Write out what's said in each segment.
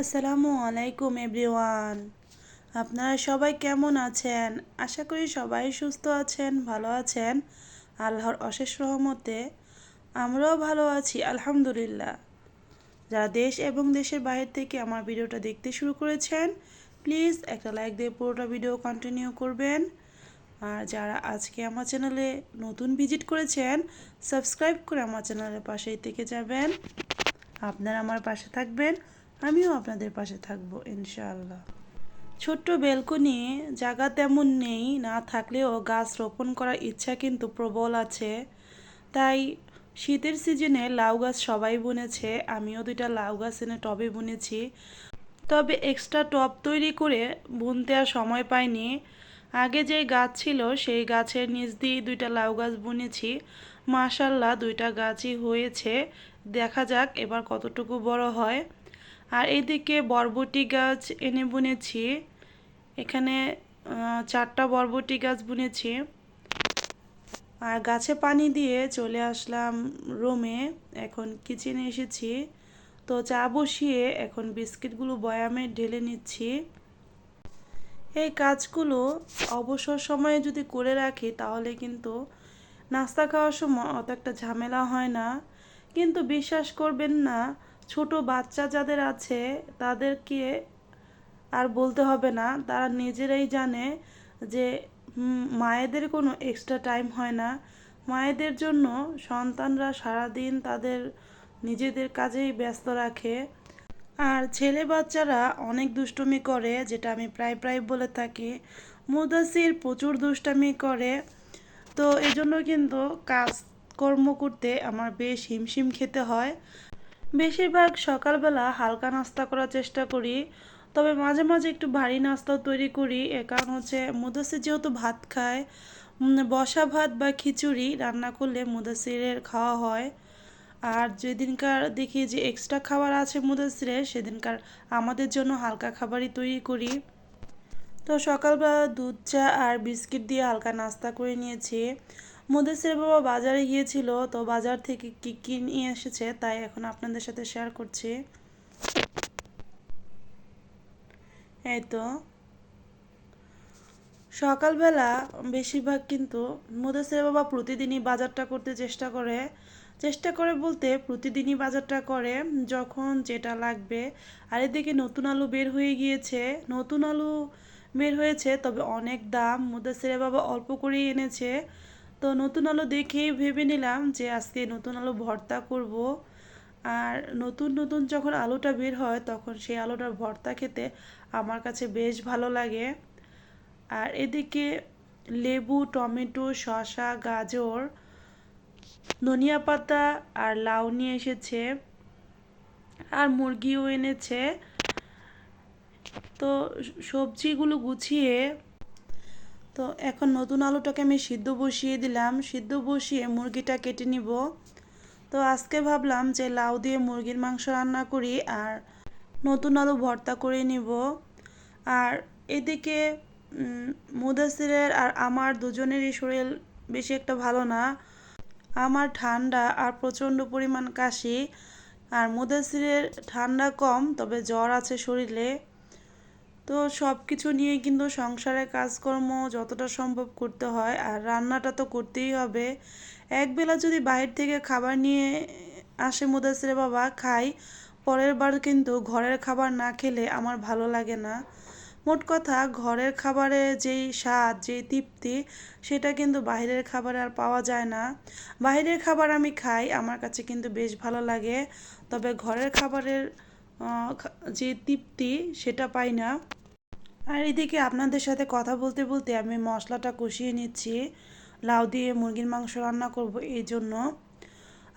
আসসালামু আলাইকুম এভরিওয়ান। আপনারা সবাই কেমন আছেন? আশা করি সবাই সুস্থ আছেন, ভালো আছেন। আল্লাহর অশেষ রহমতে আমরাও ভালো আছি, আলহামদুলিল্লাহ। যারা দেশ এবং দেশের বাইরে থেকে আমার ভিডিওটা দেখতে শুরু করেছেন, প্লিজ একটা লাইক দিয়ে পুরোটা ভিডিও কন্টিনিউ করবেন। আর যারা আজকে আমার চ্যানেলে নতুন ভিজিট করেছেন সাবস্ক্রাইব করে আমার চ্যানেলের পাশেই থেকে যাবেন। আপনারা আমার পাশে থাকবেন। আমিও আপনাদের পাশে থাকব, ইনশাআল্লাহ। ছোট্ট বেলকনি, জায়গা তেমন নেই, না থাকলেও গাছ রোপণ করার ইচ্ছা কিন্তু প্রবল আছে। তাই শীতের সিজনে লাউ গাছ সবাই বুনেছে, আমিও দুইটা লাউ গাছ এনে টবে বুনেছি। তবে এক্সট্রা টব তৈরি করে বুনতে আর সময় পাইনি। আগে যে গাছ ছিল, সেই গাছের নিচ দিয়ে দুইটা লাউ গাছ বুনেছি। মাশাল্লাহ দুইটা গাছই হয়েছে। দেখা যাক এবার কতটুকু বড় হয়। আর এইদিকে বরবটি গাছ এনে বুনেছি। এখানে চারটা বরবটি গাছ বুনেছি। আর গাছে পানি দিয়ে চলে আসলাম রুমে। এখন কিচেনে এসেছি। তো চা বসিয়ে এখন বিস্কিটগুলো বয়ামে ঢেলে নিচ্ছি। এই কাজগুলো অবসর সময়ে যদি করে রাখি, তাহলে কিন্তু নাস্তা খাওয়ার সময় অত একটা ঝামেলা হয় না। কিন্তু বিশ্বাস করবেন না ছোট বাচ্চা যাদের আছে, তাদেরকে আর বলতে হবে না। তারা নিজেরাই জানে যে মায়েদের কোনো এক্সট্রা টাইম হয় না। মায়েদের জন্য সন্তানরা সারাদিন তাদের নিজেদের কাজেই ব্যস্ত রাখে। আর ছেলে বাচ্চারা অনেক দুষ্টমি করে, যেটা আমি প্রায় প্রায় বলে থাকি। মুদাসির প্রচুর দুষ্টামি করে। তো এই জন্য কিন্তু কাজকর্ম করতে আমার বেশ হিমশিম খেতে হয়। বেশিরভাগ সকালবেলা হালকা নাস্তা করার চেষ্টা করি, তবে মাঝে মাঝে একটু ভারী নাস্তাও তৈরি করি। এ কারণ হচ্ছে মুদাসির যেহেতু ভাত খায় বসা ভাত বা খিচুড়ি রান্না করলে মুদাসিরের খাওয়া হয়। আর যেদিনকার দেখি যে এক্সট্রা খাবার আছে মুদাসিরের সেদিনকার আমাদের জন্য হালকা খাবারই তৈরি করি। তো সকালবেলা দুধ চা আর বিস্কিট দিয়ে হালকা নাস্তা করে নিয়েছি। মুদেসের বাবা বাজারে গিয়েছিল, তো বাজার থেকে কি কি নিয়ে এসেছে তাই এখন আপনাদের সাথে শেয়ার করছি। এই তো। সকালবেলা বেশিরভাগ কিন্তু মুদেসের বাবা প্রতিদিনই বাজারটা করতে চেষ্টা করে। চেষ্টা করে বলতে প্রতিদিনই বাজারটা করে যখন যেটা লাগবে। আর এদিকে নতুন আলু বের হয়ে গিয়েছে। নতুন আলু বের হয়েছে, তবে অনেক দাম। মুদাসিরে বাবা অল্প করেই এনেছে। তো নতুন আলু দেখেই ভেবে নিলাম যে আজকে নতুন আলু ভর্তা করব। আর নতুন নতুন যখন আলুটা বের হয় তখন সেই আলুটার ভর্তা খেতে আমার কাছে বেশ ভালো লাগে। আর এদিকে লেবু, টমেটো, শসা, গাজর, ধনিয়া পাতা আর লাউ নিয়ে এসেছে। আর মুরগিও এনেছে। তো সবজিগুলো গুছিয়ে তো এখন নতুন আলুটাকে আমি সিদ্ধ বসিয়ে দিলাম। সিদ্ধ বসিয়ে মুরগিটা কেটে নিব। তো আজকে ভাবলাম যে লাউ দিয়ে মুরগির মাংস রান্না করি আর নতুন আলু ভর্তা করে নিব। আর এদিকে মুদাসিরের আর আমার দুজনেরই শরীর বেশি একটা ভালো না। আমার ঠান্ডা আর প্রচণ্ড পরিমাণ কাশি। আর মুদাসিরের ঠান্ডা কম, তবে জ্বর আছে শরীরে। তো সব কিছু নিয়ে কিন্তু সংসারের কাজকর্ম যতটা সম্ভব করতে হয়, আর রান্নাটা তো করতেই হবে। একবেলা যদি বাইরে থেকে খাবার নিয়ে আসে মুদাসিরে বাবা, খাই, পরের বার কিন্তু ঘরের খাবার না খেলে আমার ভালো লাগে না। মোট কথা, ঘরের খাবারে যেই স্বাদ, যেই তৃপ্তি, সেটা কিন্তু বাইরের খাবারে আর পাওয়া যায় না। বাইরের খাবার আমি খাই, আমার কাছে কিন্তু বেশ ভালো লাগে। তবে ঘরের খাবারের যে তৃপ্তি, সেটা পাই না। আর এদিকে আপনাদের সাথে কথা বলতে বলতে আমি মশলাটা কষিয়ে নিচ্ছি। লাউ দিয়ে মুরগির মাংস রান্না করব এই জন্য।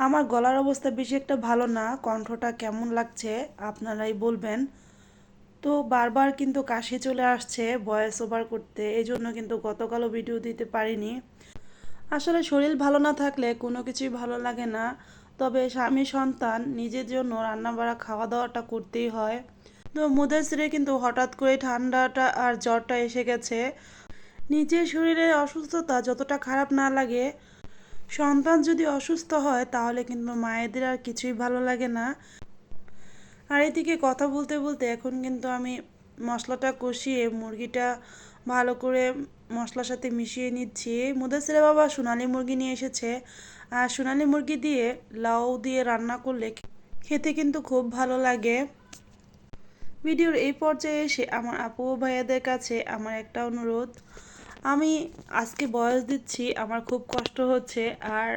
আমার গলার অবস্থা বেশি একটা ভালো না, কণ্ঠটা কেমন লাগছে আপনারাই বলবেন। তো বারবার কিন্তু কাশি চলে আসছে ভয়েস ওভার করতে, এই জন্য কিন্তু গতকালও ভিডিও দিতে পারিনি। আসলে শরীর ভালো না থাকলে কোনো কিছুই ভালো লাগে না, তবে স্বামী সন্তান নিজের জন্য রান্না বাড়া খাওয়া দাওয়াটা করতেই হয়। তো মুদাসিরে কিন্তু হঠাৎ করে ঠান্ডাটা আর জ্বরটা এসে গেছে। নিজের শরীরের অসুস্থতা যতটা খারাপ না লাগে, সন্তান যদি অসুস্থ হয়, তাহলে কিন্তু মায়েদের আর কিছুই ভালো লাগে না। আর এদিকে কথা বলতে বলতে এখন কিন্তু আমি মশলাটা কষিয়ে মুরগিটা ভালো করে মশলার সাথে মিশিয়ে নিচ্ছি। মুদাসিরা বাবা সোনালি মুরগি নিয়ে এসেছে। আর সোনালি মুরগি দিয়ে লাউ দিয়ে রান্না করলে খেতে কিন্তু খুব ভালো লাগে। ভিডিওর এই পর্যায়ে এসে আমার আপু ও ভাইয়াদের কাছে আমার একটা অনুরোধ। আমি আজকে বয়স দিচ্ছি, আমার খুব কষ্ট হচ্ছে আর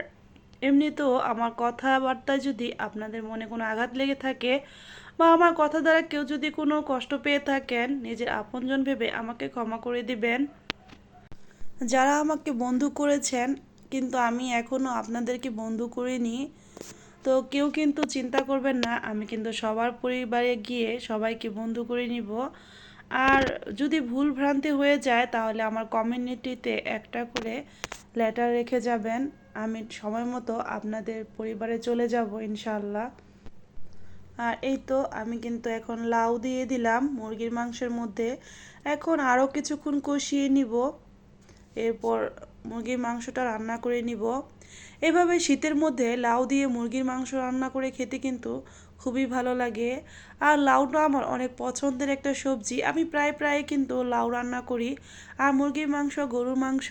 এমনিতেও আমার কথাবার্তায় যদি আপনাদের মনে কোনো আঘাত লেগে থাকে বা আমার কথা দ্বারা কেউ যদি কোনো কষ্ট পেয়ে থাকেন, নিজের আপনজন ভেবে আমাকে ক্ষমা করে দিবেন। যারা আমাকে বন্ধু করেছেন, কিন্তু আমি এখনও আপনাদেরকে বন্ধু করিনি তো কেউ কিন্তু চিন্তা করবেন না, আমি কিন্তু সবার পরিবারে গিয়ে সবাইকে বন্ধু করে নিব। আর যদি ভুল ভ্রান্তি হয়ে যায়, তাহলে আমার কমিউনিটিতে একটা করে লেটার রেখে যাবেন। আমি সময় মতো আপনাদের পরিবারে চলে যাব ইনশাল্লাহ আর এই তো, আমি কিন্তু এখন লাউ দিয়ে দিলাম মুরগির মাংসের মধ্যে। এখন আরও কিছুক্ষণ কষিয়ে নিব। এরপর মুরগির মাংসটা রান্না করে নিব। এভাবে শীতের মধ্যে লাউ দিয়ে মুরগির মাংস রান্না করে খেতে কিন্তু খুবই ভালো লাগে। আর লাউটা আমার অনেক পছন্দের একটা সবজি। আমি প্রায় প্রায় কিন্তু লাউ রান্না করি। আর মুরগির মাংস, গরুর মাংস,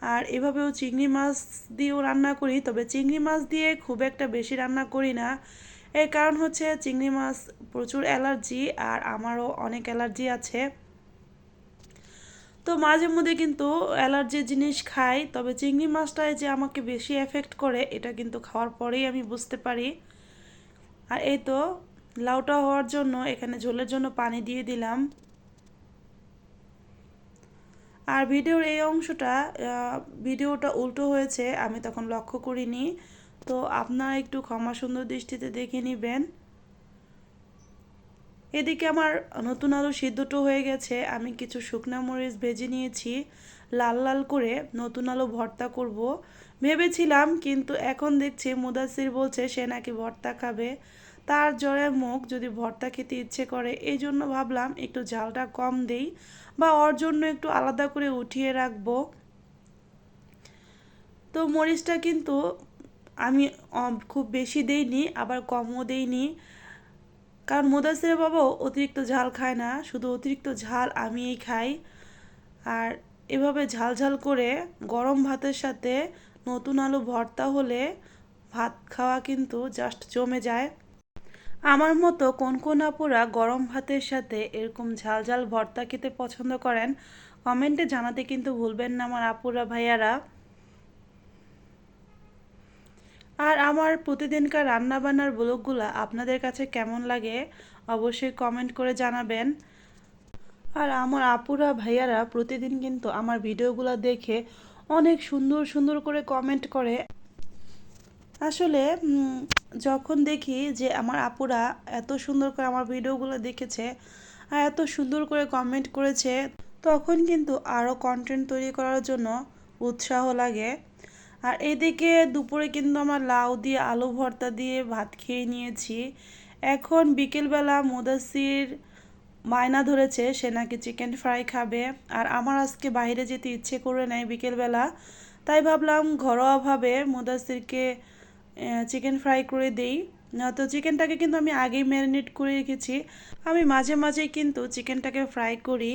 আর এভাবেও চিংড়ি মাছ দিয়েও রান্না করি। তবে চিংড়ি মাছ দিয়ে খুব একটা বেশি রান্না করি না। এর কারণ হচ্ছে চিংড়ি মাছ প্রচুর অ্যালার্জি আর আমারও অনেক অ্যালার্জি আছে। তো মাঝে মধ্যে কিন্তু অ্যালার্জির জিনিস খাই, তবে চিংড়ি মাছটায় যে আমাকে বেশি এফেক্ট করে, এটা কিন্তু খাওয়ার পরেই আমি বুঝতে পারি। আর এই তো লাউটা হওয়ার জন্য এখানে ঝোলের জন্য পানি দিয়ে দিলাম। আর ভিডিওর এই অংশটা ভিডিওটা উল্টো হয়েছে, আমি তখন লক্ষ্য করিনি। তো আপনারা একটু ক্ষমা সুন্দর দৃষ্টিতে দেখে নেবেন। এদিকে আমার নতুন আলু সিদ্ধটো হয়ে গেছে। আমি কিছু শুকনো মরিচ ভেজে নিয়েছি। লাল লাল করে নতুন আলু ভর্তা করব। ভেবেছিলাম, কিন্তু এখন দেখছি মুদাসির বলছে সে নাকি ভর্তা খাবে। তার জ্বরে মুখ যদি ভর্তা খেতে ইচ্ছে করে, এই জন্য ভাবলাম একটু ঝালটা কম দেই বা ওর জন্য একটু আলাদা করে উঠিয়ে রাখব। তো মরিচটা কিন্তু আমি খুব বেশি দেইনি, আবার কমও দেইনি। কারণ মুদাসির বাবাও অতিরিক্ত ঝাল খায় না, শুধু অতিরিক্ত ঝাল আমিই খাই। আর এভাবে ঝাল ঝাল করে গরম ভাতের সাথে নতুন আলু ভর্তা হলে ভাত খাওয়া কিন্তু জাস্ট জমে যায়। আমার মতো কোন কোন আপুরা গরম ভাতের সাথে এরকম ঝাল ঝাল ভর্তা খেতে পছন্দ করেন, কমেন্টে জানাতে কিন্তু ভুলবেন না আমার আপুরা ভাইয়ারা। আর আমার প্রতিদিনকার রান্নাবান্নার ব্লগগুলো আপনাদের কাছে কেমন লাগে অবশ্যই কমেন্ট করে জানাবেন। আর আমার আপুরা, ভাইয়ারা প্রতিদিন কিন্তু আমার ভিডিওগুলো দেখে অনেক সুন্দর সুন্দর করে কমেন্ট করে। আসলে যখন দেখি যে আমার আপুরা এত সুন্দর করে আমার ভিডিওগুলো দেখেছে আর এত সুন্দর করে কমেন্ট করেছে, তখন কিন্তু আরও কন্টেন্ট তৈরি করার জন্য উৎসাহ লাগে। আর এদিকে দুপুরে কিন্তু আমার লাউ দিয়ে আলু ভর্তা দিয়ে ভাত খেয়ে নিয়েছি। এখন বিকেলবেলা মুদাসির মায়না ধরেছে, সে নাকি চিকেন ফ্রাই খাবে। আর আমার আজকে বাইরে যেতে ইচ্ছে করে নেয় বিকেলবেলা। তাই ভাবলাম ঘরোয়াভাবে মুদাসিরকে চিকেন ফ্রাই করে দেই। তো চিকেনটাকে কিন্তু আমি আগেই ম্যারিনেট করে রেখেছি। আমি মাঝে মাঝেই কিন্তু চিকেনটাকে ফ্রাই করি।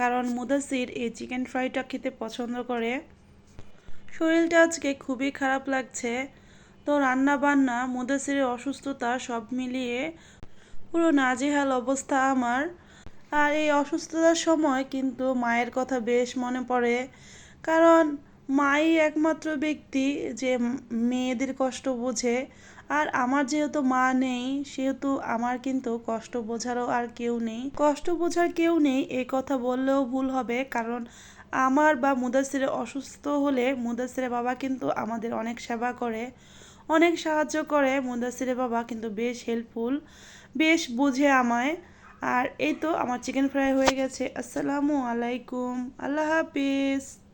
কারণ মুদাসির এই চিকেন ফ্রাইটা খেতে পছন্দ করে। শরীরটা আজকে খুবই খারাপ লাগছে। তো রান্না বান্না মুদাসিরের অসুস্থতা সব মিলিয়ে পুরো নাজেহাল অবস্থা আমার। আর এই অসুস্থতার সময় কিন্তু মায়ের কথা বেশ মনে পড়ে। কারণ মাই একমাত্র ব্যক্তি যে মেয়েদের কষ্ট বোঝে। আর আমার যেহেতু মা নেই, সেহেতু আমার কিন্তু কষ্ট বোঝারও আর কেউ নেই। কষ্ট বোঝার কেউ নেই এই কথা বললেও ভুল হবে। কারণ আমার বা মুদাসিরের অসুস্থ হলে মুদাসিরের বাবা কিন্তু আমাদের অনেক সেবা করে, অনেক সাহায্য করে। মুদাসিরের বাবা কিন্তু বেশ হেল্পফুল বেশ বুঝে আমায়। আর এই তো আমার চিকেন ফ্রাই হয়ে গেছে। আসসালামু আলাইকুম। আল্লাহ হাফিজ।